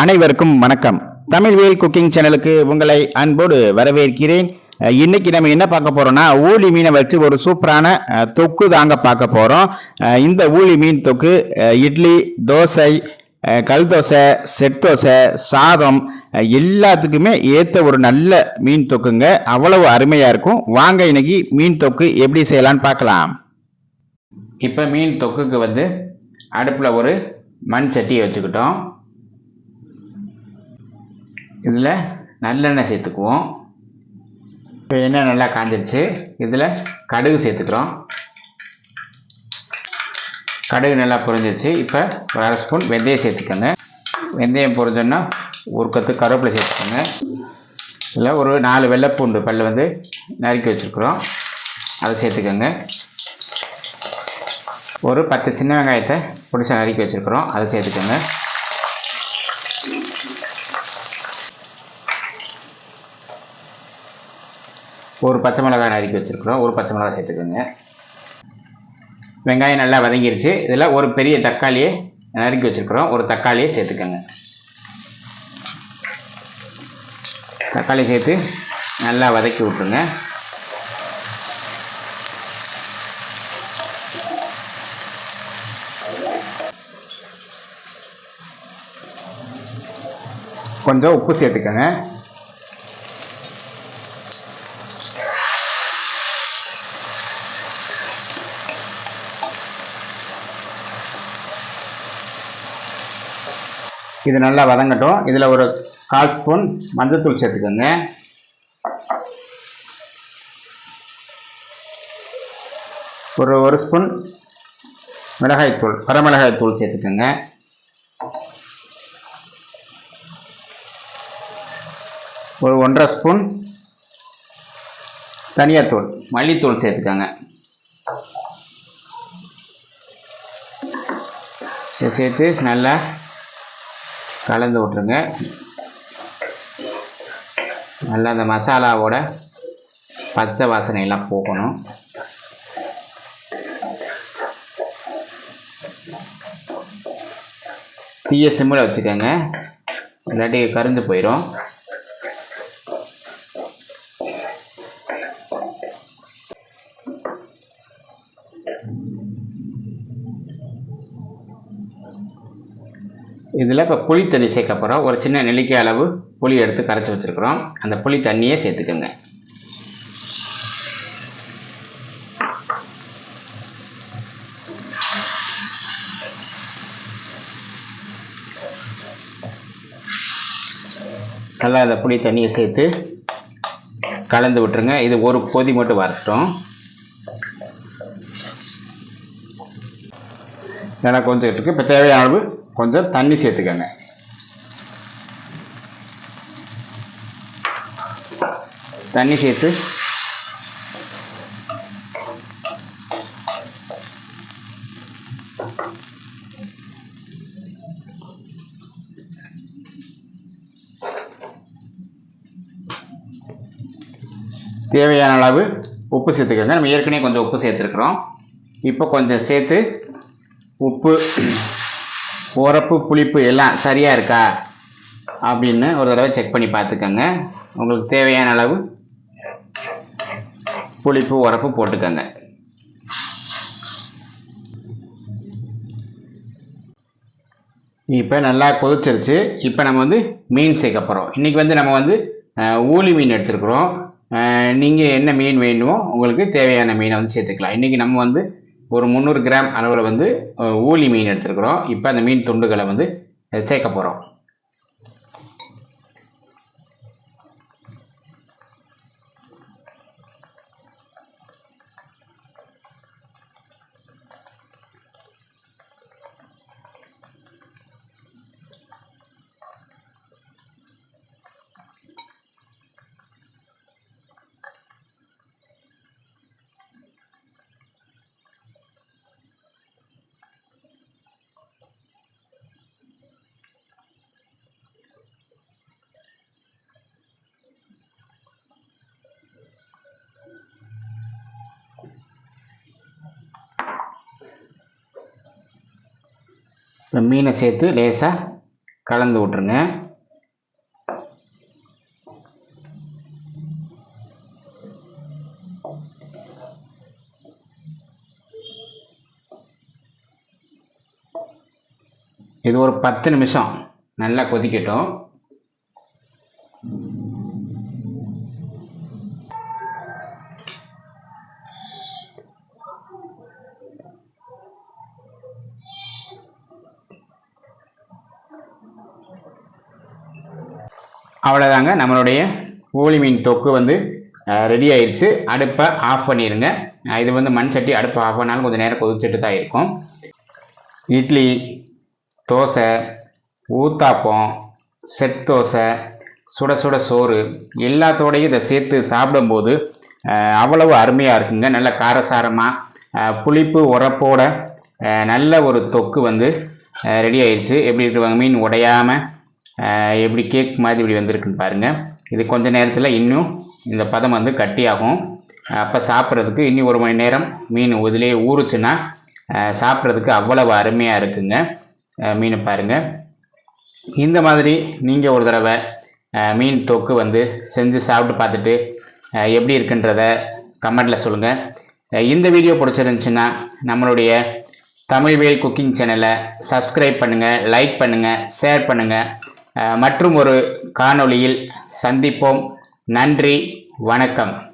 அனைவருக்கும் வணக்கம். தமிழ் வேல் குக்கிங் சேனலுக்கு உங்களை அன்போடு வரவேற்கிறேன். இன்னைக்கு நம்ம என்ன பார்க்க போறோம்னா ஊழி மீனை வச்சு ஒரு சூப்பரான தொக்கு தாங்க பார்க்க போறோம். இந்த ஊழி மீன் தொக்கு இட்லி தோசை கல் தோசை செட் தோசை சாதம் எல்லாத்துக்குமே ஏற்ற ஒரு நல்ல மீன் தொக்குங்க. அவ்வளவு அருமையா இருக்கும். வாங்க இன்னைக்கு மீன் தொக்கு எப்படி செய்யலாம்னு பார்க்கலாம். இப்போ மீன் தொக்குக்கு வந்து அடுப்பில் ஒரு மண் சட்டியை வச்சுக்கிட்டோம். இதில் நல்லெண்ணெய் சேர்த்துக்குவோம். இப்போ எண்ணெய் நல்லா காஞ்சிருச்சு. இதில் கடுகு சேர்த்துக்கிறோம். கடுகு நல்லா பொரிஞ்சிருச்சு. இப்போ ஒரு அரை ஸ்பூன் வெந்தயம் சேர்த்துக்கோங்க. வெந்தயம் பொரிஞ்சோன்னா ஒரு கத்து கருவேப்பிலை சேர்த்துக்கோங்க. இதில் ஒரு நாலு வெள்ளைப்பூண்டு பல் வந்து நறுக்கி வச்சுருக்குறோம். அதை சேர்த்துக்கோங்க. ஒரு பத்து சின்ன வெங்காயத்தை பிடிச்ச நறுக்கி வச்சுருக்குறோம். அதை சேர்த்துக்கோங்க. ஒரு பச்சை மிளகாய் நறுக்கி வச்சுருக்குறோம். ஒரு பச்சை மிளகாய் சேர்த்துக்கோங்க. வெங்காயம் நல்லா வதங்கிருச்சு. இதில் ஒரு பெரிய தக்காளியை நறுக்கி வச்சுருக்குறோம். ஒரு தக்காளியை சேர்த்துக்கோங்க. தக்காளி சேர்த்து நல்லா வதக்கி விட்ருங்க கொஞ்சம் உப்பு சேர்த்துக்கோங்க. இது நல்லா வதங்கட்டும். இதில் ஒரு கால் ஸ்பூன் மஞ்சத்தூள் சேர்த்துக்கோங்க. ஒரு ஒரு ஸ்பூன் மிளகாய்த்தூள் வரமிளகாய் தூள் சேர்த்துக்கோங்க. ஒரு ஒன்றரை ஸ்பூன் தனியாத்தூள் மல்லித்தூள் சேர்த்துக்கோங்க. சேர்த்து நல்லா கலந்து விட்ருங்க நல்லா அந்த மசாலாவோட பச்சை வாசனை எல்லாம் போகணும். தீய சிம்மில் வச்சுக்கோங்க. இல்லாட்டி கருந்து போயிடும் இதில் இப்போ புளி தண்ணி சேர்க்க போகிறோம். ஒரு சின்ன நெல்லிக்காய் அளவு புளி எடுத்து கரைச்சி வச்சுருக்குறோம். அந்த புளி தண்ணியே சேர்த்துக்கோங்க. நல்லா அந்த புளி தண்ணியை சேர்த்து கலந்து விட்டுருங்க. இது ஒரு கொதி மட்டும் வரட்டும். ஏன்னா கொஞ்சம் இருக்குது இப்போ தேவையான அளவு கொஞ்சம் தண்ணி சேர்த்துக்கோங்க. தண்ணி சேர்த்து. தேவையான அளவு உப்பு சேர்த்துக்கோங்க. நம்ம ஏற்கனவே கொஞ்சம் உப்பு சேர்த்துருக்குறோம். இப்போ கொஞ்சம் சேர்த்து உப்பு உரப்பு புளிப்பு எல்லாம் சரியாக இருக்கா? அப்படின்னு ஒரு தடவை செக் பண்ணி பார்த்துக்கோங்க. உங்களுக்கு தேவையான அளவு புளிப்பு உரப்பு போட்டுக்கோங்க. இப்போ நல்லா கொதிச்சிருச்சு. இப்போ நம்ம வந்து மீன் சேர்க்க போகிறோம் இன்றைக்கி வந்து நம்ம வந்து ஊலி ஊளி மீன் எடுத்துருக்குறோம். நீங்கள் என்ன மீன் வேணுமோ உங்களுக்கு தேவையான மீனை வந்து சேர்த்துக்கலாம். இன்றைக்கி நம்ம வந்து ஒரு முந்நூறு கிராம் அளவில் வந்து ஊலி மீன் எடுத்துருக்குறோம். இப்போ அந்த மீன் துண்டுகளை வந்து சேர்க்க போகிறோம் இப்போ மீனை சேர்த்து லேசாக கலந்து விட்ருங்க இது ஒரு பத்து நிமிஷம் நல்லா கொதிக்கட்டும். அவ்வளோதாங்க நம்மளுடைய ஊளி மீன் தொக்கு வந்து ரெடி ஆயிடுச்சு அடுப்பை ஆஃப் பண்ணிடுங்க இது வந்து மண் சட்டி அடுப்பை ஆஃப் பண்ணாலும் கொஞ்சம் நேரம் கொதிச்சுட்டு தான் இருக்கும். இட்லி தோசை ஊத்தாப்பம் செட் தோசை சுட சுட சோறு எல்லாத்தோடையும் இதை சேர்த்து சாப்பிடும்போது அவ்வளவு அருமையாக இருக்குங்க. நல்ல காரசாரமாக புளிப்பு உரப்போட நல்ல ஒரு தொக்கு வந்து ரெடி ஆயிடுச்சு எப்படி இருக்குவாங்க மீன் உடையாமல் எப்படி கேக் மாதிரி இப்படி வந்திருக்குன்னு பாருங்கள் இது கொஞ்ச நேரத்தில் இன்னும் இந்த பதம் வந்து கட்டியாகும். அப்போ சாப்பிட்றதுக்கு இன்னும் ஒரு மணி நேரம் மீன் இதிலே ஊறுச்சுன்னா சாப்பிட்றதுக்கு அவ்வளவு அருமையாக இருக்குங்க. மீனை பாருங்கள் இந்த மாதிரி நீங்கள் ஒரு தடவை மீன் தொக்கு வந்து செஞ்சு சாப்பிட்டு பார்த்துட்டு எப்படி இருக்குன்றத கமெண்டில் சொல்லுங்கள் இந்த வீடியோ பிடிச்சிருந்துச்சுன்னா நம்மளுடைய தமிழ்வேல் குக்கிங் சேனலை சப்ஸ்கிரைப் பண்ணுங்கள் லைக் பண்ணுங்கள் ஷேர் பண்ணுங்கள் மற்றும் ஒரு காணொளியில் சந்திப்போம். நன்றி வணக்கம்.